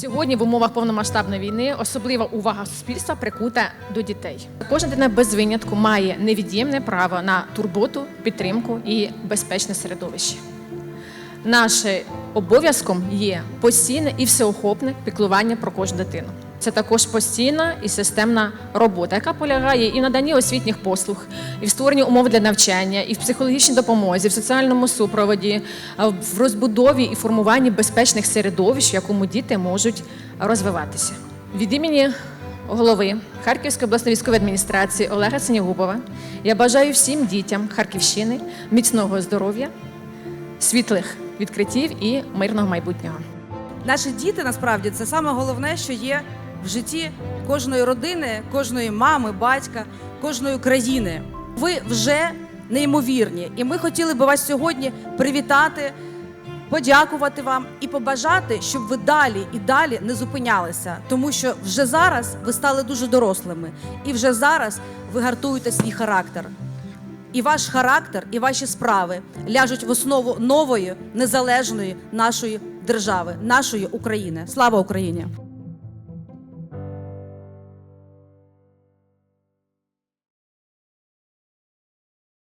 Сьогодні в умовах повномасштабної війни особлива увага суспільства прикута до дітей. Кожна дитина без винятку має невід'ємне право на турботу, підтримку і безпечне середовище. Нашим обов'язком є постійне і всеохопне піклування про кожну дитину. Це також постійна і системна робота, яка полягає і в наданні освітніх послуг, і в створенні умов для навчання, і в психологічній допомозі, в соціальному супроводі, в розбудові і формуванні безпечних середовищ, в якому діти можуть розвиватися. Від імені голови Харківської обласної військової адміністрації Олега Синігубова я бажаю всім дітям Харківщини міцного здоров'я, світлих відкриттів і мирного майбутнього. Наші діти насправді це саме головне, що є в житті кожної родини, кожної мами, батька, кожної країни. Ви вже неймовірні, і ми хотіли би вас сьогодні привітати, подякувати вам і побажати, щоб ви далі і далі не зупинялися, тому що вже зараз ви стали дуже дорослими, і вже зараз ви гартуєте свій характер. І ваш характер, і ваші справи ляжуть в основу нової незалежної нашої держави, нашої України. Слава Україні!